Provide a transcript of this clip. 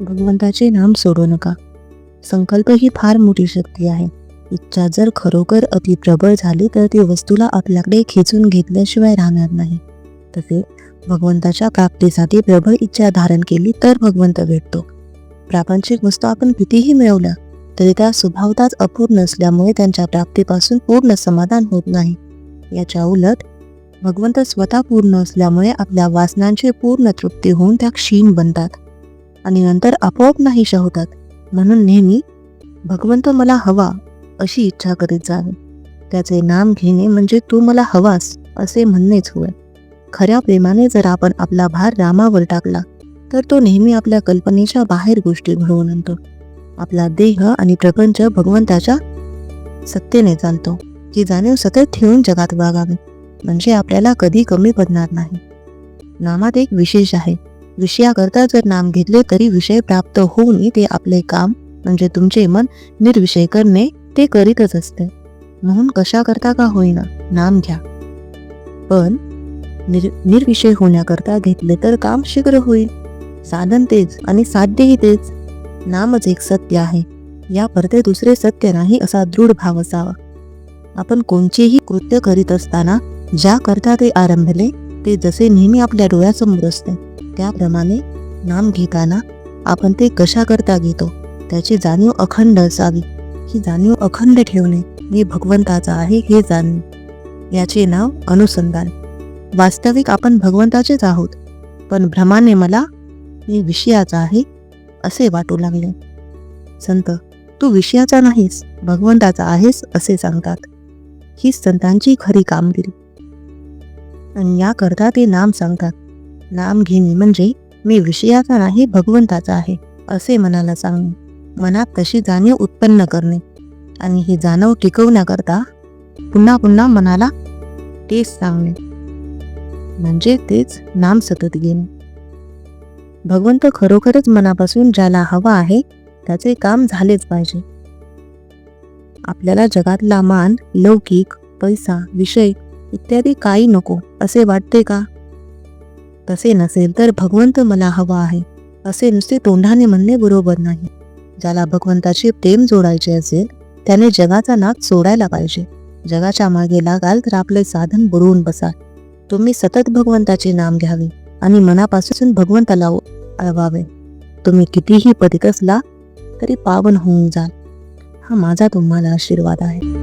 भगवंताचे नाम सोडू नका. संकल्प ही फार मोठी शक्ती आहे. इच्छा जर खरोखर अतिप्रबळ झाली तर ती वस्तूला आपल्याकडे खेचून घेतल्याशिवाय राहणार नाही. तसेच भगवंताच्या प्राप्तीसाठी प्रबळ इच्छा धारण केली तर भगवंत भेटतो. प्रापंचिक वस्तू आपण कितीही मिळवल्या तरी त्या स्वभावताच अपूर्ण असल्यामुळे त्यांच्या प्राप्तीपासून पूर्ण समाधान होत नाही. याच्या उलट भगवंत स्वतः पूर्ण असल्यामुळे आपल्या वासनांची पूर्ण तृप्ती होऊन त्या क्षीण बनतात. आणि नंतर आपोआप नाहीशा होतात. म्हणून नेहमी भगवंत मला हवा अशी इच्छा करीत जावे त्याचे नाम घेणे म्हणजे तू मला हवास असे म्हणणेच होय. खऱ्या प्रेमाने जर आपण आपला भार रामावर टाकला तर तो नेहमी आपल्या कल्पनेच्या बाहेर गोष्टी घडवून आणतो. आपला देह आणि प्रपंच भगवंताच्या सत्तेने चालतो ही जाणीव सतत ठेवून जगात वागावे म्हणजे आपल्याला कधी कमी पडणार नाही. नामात एक विशेष आहे विषयाकरता जर नाम घेतले तरी विषय प्राप्त होऊन ते आपले काम म्हणजे तुमचे मन निर्विषय करणे ते करीतच असते. म्हणून कशा करता का होईना नाम घ्या. पण निर निर्विषय होण्याकरता घेतले तर काम शीघ्र होईल. साधन तेच आणि साध्यही तेच. नामच एक सत्य आहे. या परते दुसरे सत्य नाही असा दृढ भाव असावा. आपण कोणचेही कृत्य करीत असताना ज्या करता ते आरंभले ते जसे नेहमी आपल्या डोळ्यासमोर असते. त्याप्रमाणे नाम घेताना आपण ते कशा करता घेतो त्याची जाणीव अखंड असावी. ही जाणीव अखंड ठेवणे मी भगवंताचा आहे हे जाणणे याचे नाव अनुसंधान. वास्तविक आपण भगवंताचेच आहोत पण भ्रमाने मला मी विषयाचा आहे असे वाटू लागले. संत तू विषयाचा नाहीस भगवंताचा आहेस असे सांगतात. ही संतांची खरी कामगिरी. आणि याकरता ते नाम सांगतात. नाम घेणे म्हणजे मी विषयाचा नाही भगवंताचा आहे असे मनाला सांगणे. मनात तशी जाणीव उत्पन्न करणे. आणि ही जाणव टिकवण्याकरता पुन्हा पुन्हा मनाला तेच सांगणे. म्हणजे तेच नाम सतत घेणे. भगवंत खरोखरच मनापासून ज्याला हवा आहे त्याचे काम झालेच पाहिजे. आपल्याला जगातला मान लौकिक पैसा विषय इत्यादी काही नको असे वाटते का? तसे नसेल तर भगवंत मला हवा आहे असे नुसते तोंडाने म्हणणे बरोबर नाही. ज्याला भगवंताचे प्रेम जोडायचे असेल त्याने जगाचा नाद सोडायला पाहिजे. जगाच्या मागे लागाल तर आपले साधन बुडवून बसाल तुम्ही सतत भगवंताचे नाम घ्यावे आणि मनापासून भगवंताला अळवावे. तुम्ही कितीही पतित असला तरी पावन होऊन जाल. हा माझा तुम्हाला आशीर्वाद आहे.